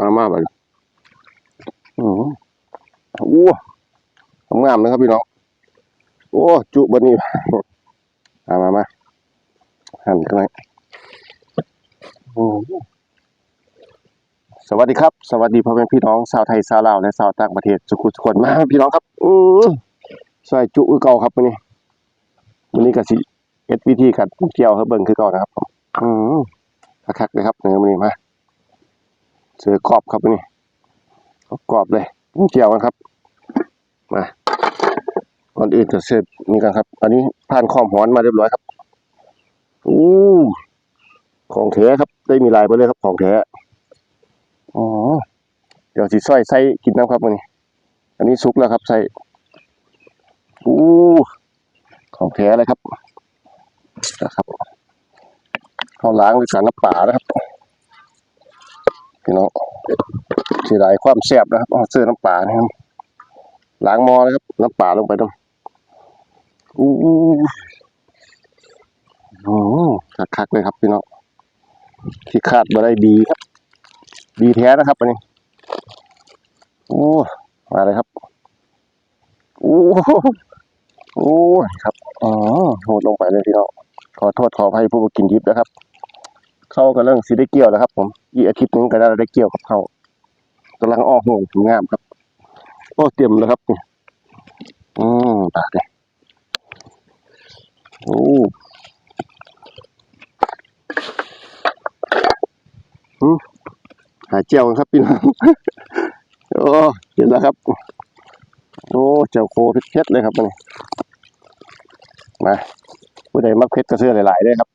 มามาไปอือโอ้งามนะครับพี่น้อง โอ้ จุบันนี้มามามาหั่นกันเลยสวัสดีครับ สวัสดีพ่อแม่พี่น้องชาวไทยชาวลาวและชาวต่างประเทศสุขุทุกคนมาพี่น้องครับอือใส่จุคือเก่าครับวันนี้วันนี้ก็สิเอ็ดวิธีกัดเกี่ยวให้เบิ่งคือเก่านะครับผมอือคักๆเลยครับเนื้อวันนี้มา เสือกรอบครับนนี้กรอบเลยเกี่ยวกันครับ มาก่อนอื่นจะเสร็จนี่กันครับ อันนี้ผ่านความหอนมาเรียบร้อยครับอู้ของแท้ครับ ได้มีลายไปเลยครับ ของแท้อ๋อเดี๋ยวสิซอยใส่กินน้ำครับวันนี้ อันนี้สุกแล้วครับใส่อู้ของแท้เลยครับนะครับเข้าล้างด้วยสารน้ำป่านะครับ พี่น้องสียดายความแซ่บนะครับเอาเสื้อน้ำป่านะครับล้างมอเลยครับ น้ำปลาลงไปตรงอู้หูคักๆเลยครับพี่น้องที่คาดมาได้ดีครับ ดีแท้นะครับอันนี้โอ้มาเลยครับโอ้โอ้ครับอ๋อโหดลงไปเลยพี่น้องขอโทษขออภัยผู้กินยิบนะครับ เข้ากันเรื่องสีได้เกี่ยวแล้วครับผมอีกอาทิตย์นึงก็ได้ได้เกี่ยวกับเขากำลังออกห่งถึงงามครับ โอ้เตรียมแล้วครับนี่อืมปาเลยโอ้หืมหาเจียวครับพี่น้องโอ้เห็นแล้วครับ โอ้เจียวโคเพชรเลยครับนี่มาผู้ใดมักเพชรกระเสื้อหลายๆเลยครับ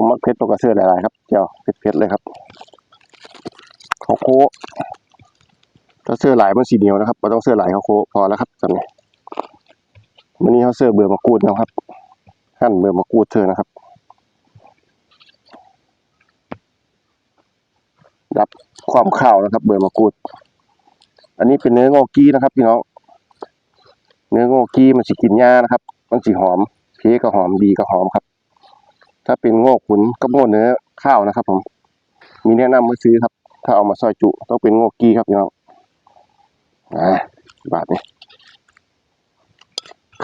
ผมมักเพชรตัวกระเสื้อหลายๆครับเจียวเพชรเลยครับเขาโคถ้าเสื้อหลายมันสีเหนียวนะครับเราต้องเสื้อหลายเขาโคพอแล้วครับจำนี้วันนี้เขาเสื้อเบื่อมะกรูดนะครับหั่นเบื่อมะกรูดเธอนะครับ ดับความข้าวนะครับ เบื่อมะกรูด อันนี้เป็นเนื้อโงกี้นะครับพี่น้องเนื้อโงกี้มันสิกินหญ้านะครับ มันสีหอมเพก็หอมดีก็หอมครับ ถ้าเป็นโง่ขุนก็โง่เนื้อข้าวนะครับ ผม มีแนะนำมาซื้อครับ ถ้าเอามาซอยจุ ต้องเป็นโงกี้ครับพี่น้องอ่าบาทนี่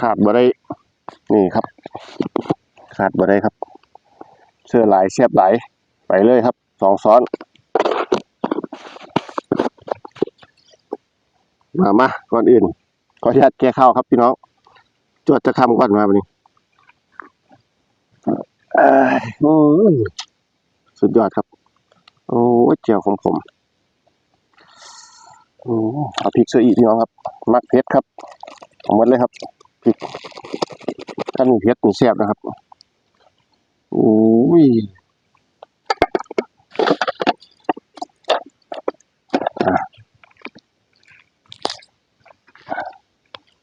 ขาดบ่ได้ นี่ครับ ขาดบ่ได้ครับ เสื้อหลายเสียบหลายไปเลยครับสองซ้อน มามาก่อนอื่นขออนุญาตแก้ข้าวครับพี่น้อง จวดจะคำก่อนมาวันนี้ เอ้ยโอ้สุดยอดครับ โอ้เจียวของผมอืมเอาพริกเสืออีพี่น้องครับ มักเผ็ดครับเอาหมดเลยครับพริกถ้ามีเผ็ดมีแซ่บนะครับโอ้ย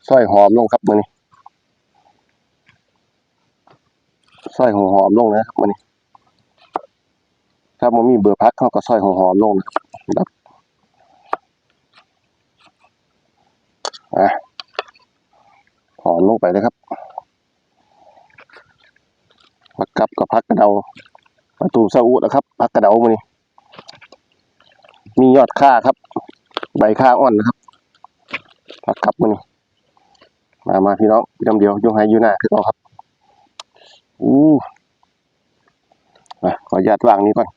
ซอยหอมลงครับมือนี้ซ อยหัวหอมลงนะครับมือนี้ถ้ามันมีเบอร์พักเขาก็ซอยหัวหอมลงนะครับอะถอนลงไปเลยครับผักกับกับพักกระเดาประตูซาอุนะครับพักกระเดามานี่มียอดค่าครับ ใบค่าอ่อนนะครับผักกับมานี่มามาพี่น้องพี่น้ำเดียวยงห้อยูหน้าคือเอาครับ อู้อะขออนุญาตวางนี้ก่อน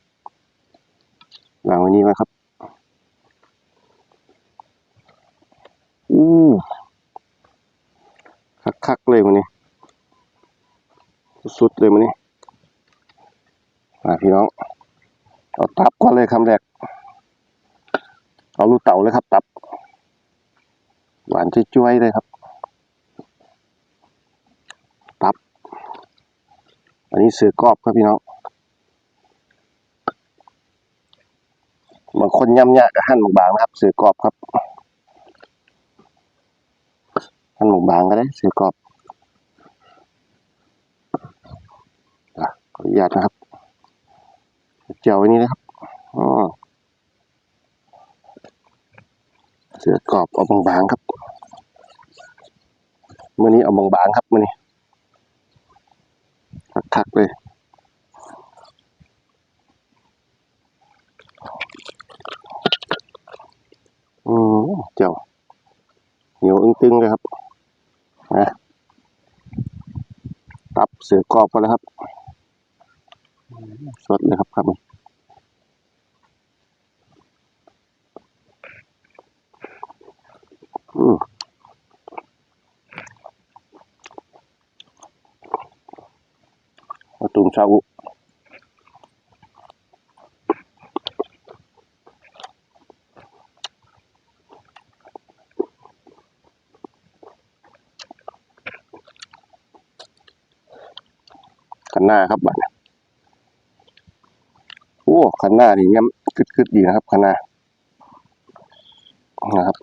วางไว้นี้ไว้ครับ อู้คักๆเลยมันนี้ สุดๆเลยมันนี้มาพี่น้อง เอาตับก่อนเลยคำแรก เอาลูกเต่าเลยครับ ตับ หวานจ้วยๆเลยครับ ตับ อันนี้เสือกรอบครับพี่น้องบางคนย่ำยากกับหั่นบางๆนะครับ เสือกรอบครับหั่นบางๆก็ได้ เสือกรอบอะขออนุญาตนะครับเจียวไว้นี่นะครับอ๋อเสือกรอบเอาบางๆครับเมื่อนี้เอาบางๆครับเมื่อนี้คักๆเลย ตึงๆเลยครับนะตับ เสือกรอบกันแล้วครับ สดเลยครับครับอืมตุ่มชาอุ หน้าครับบัดนี้โอ้ขันหน้านี่ย้ำคึดๆดีนะครับขันหน้านะครับ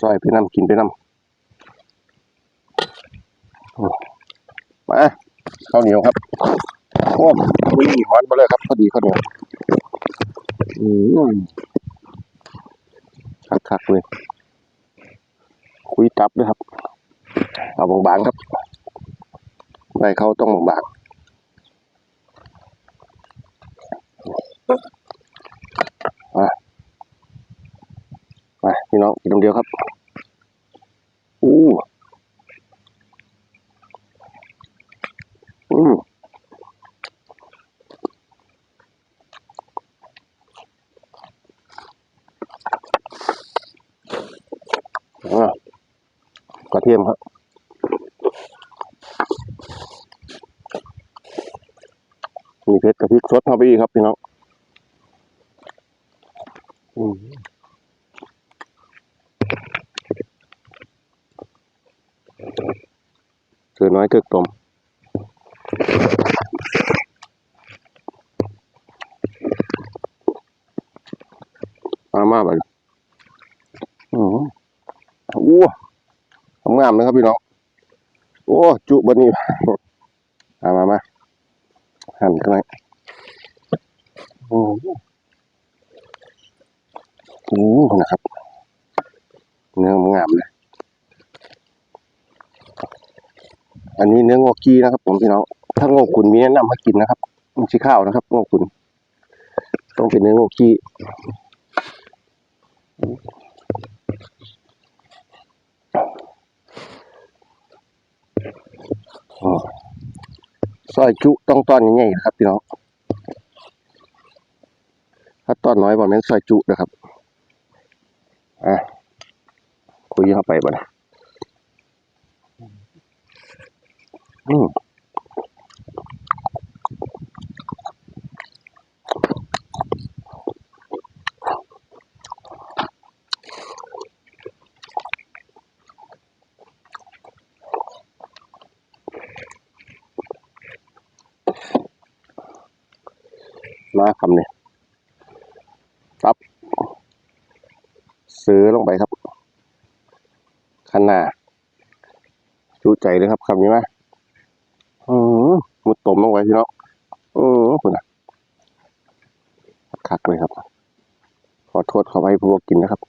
ซอยไปน้ำกินไปน้ำมาข้าวเหนียวครับโอ้วิ่งหวานไปเลยครับพอดีข้าวเหนียวอืมคักๆเลยคุยตับด้วยครับ เอาบางๆครับใบเขา ต้องบางๆมามาพี่น้องกินตรงเดียวครับอู้อืมอ่ากระเทียมครับ มีเพชรกับพริกสดเข้าไปอีกครับพี่น้องอืมเสือน้อยเกือกตมมามาไปอืมอู้งามนะครับพี่น้อง โอ้ จุบันนี้ มามามา หั่นกันเลยโอ้โหโอ้โหนะครับ เนื้องามเลยอันนี้เนื้องอกี้นะครับผมพี่น้อง ถ้างอกขุนมีแนะนำให้กินนะครับมันชิข้าวนะครับงอกขุนต้องเป็นเนื้องอกกี้อ๋อ ซอยจุต้องต้อนใหญ่ๆนะครับพี่น้องถ้าตอนน้อยบ่แม่นซอยจุนะครับอะคุยเข้าไปบ่นะอืมมาคำเนี่ย ตับซื้อลงไปครับคันหนาจูใจเลยครับคำนี้มาอืมมุดตมลงไปพี่น้องอืมคุณอะคักเลยครับ ขอโทษขอให้พวกกินนะครับ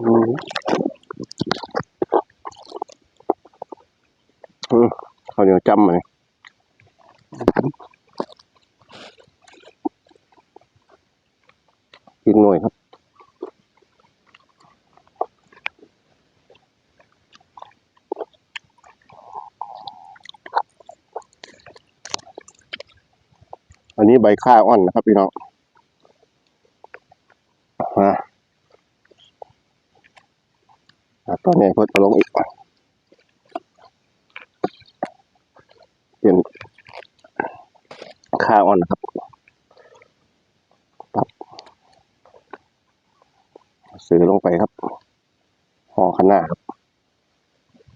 อืมอืมข้าวเหนียวจำเลยกินหน่อยครับ อันนี้ ใบข้าอ่อนนะครับพี่น้องมาอะตอนนี้เพิ่มลงอีกเป็นข้าอ่อนนะครับตับซื้อลงไปครับห่อขางหนาดครับ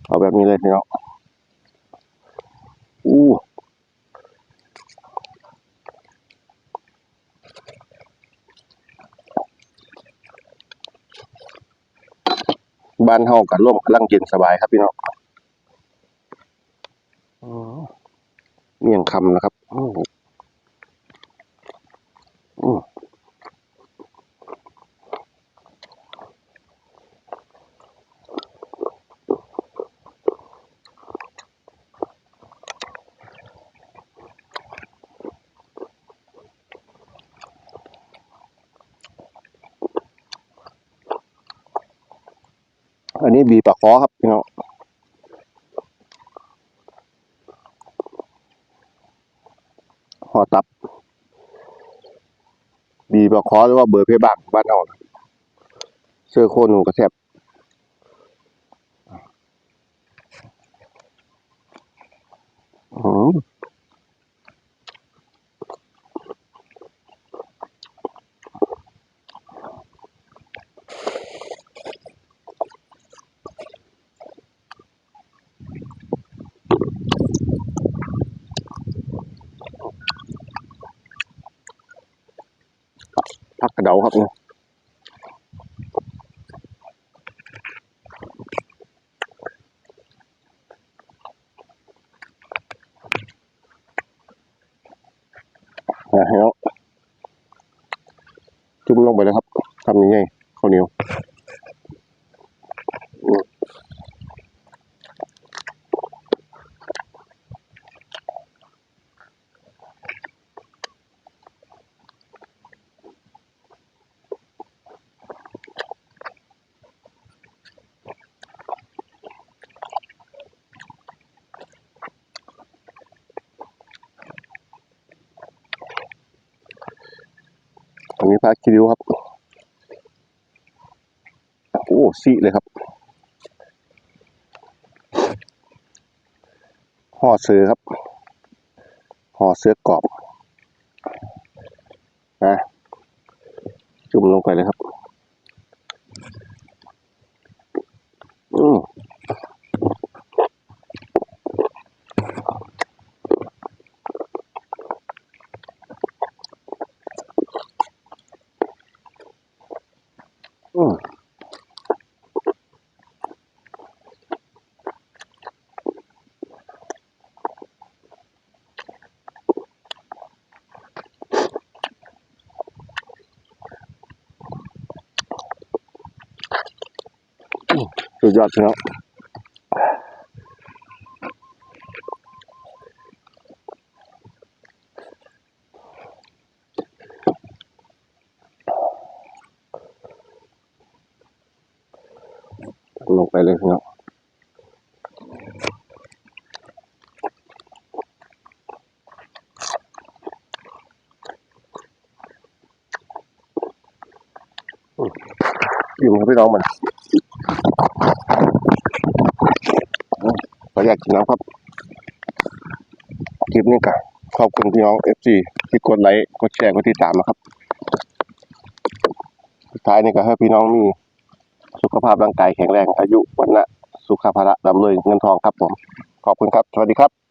เอาแบบนี้เลยพี่น้องอู้ บ้านเฮากันร่วมกำลังเย็นสบายครับพี่น้องอ๋อเมี่ยงคำนะครับอืมอืม อันนี้บีปลาคอครับพี่น้องหอตับ บีปลาคอหรือว่าเบอร์เพบางบ้านเราเสื้อโคนหนูกระแทบอืม ผักกระเดาครับเนี่ยนะฮะจุ่มลงไปเลยครับทำยังไงข้าวเหนียวอืมอั นนี้พาคิริวครับ โอ้ซีเลยครับห่อเสือครับห่อเสือกรอบนะจุ่มลงไปเลยครับ อืม อดพี่น้องลงไปเลยพี่น้องอืมอิ่มครับพี่น้องมัน ออยากกินน้ำครับคลิปนี้ก็ขอบคุณพี่น้องเอฟซีที่กดไลค์กดแชร์กดติดตามนะครับสุดท้ายนี่ก็ให้พี่น้องมีสุขภาพร่างกายแข็งแรงอายุวันละสุขภาระดำรวยเงินทองครับผม ขอบคุณครับ สวัสดีครับ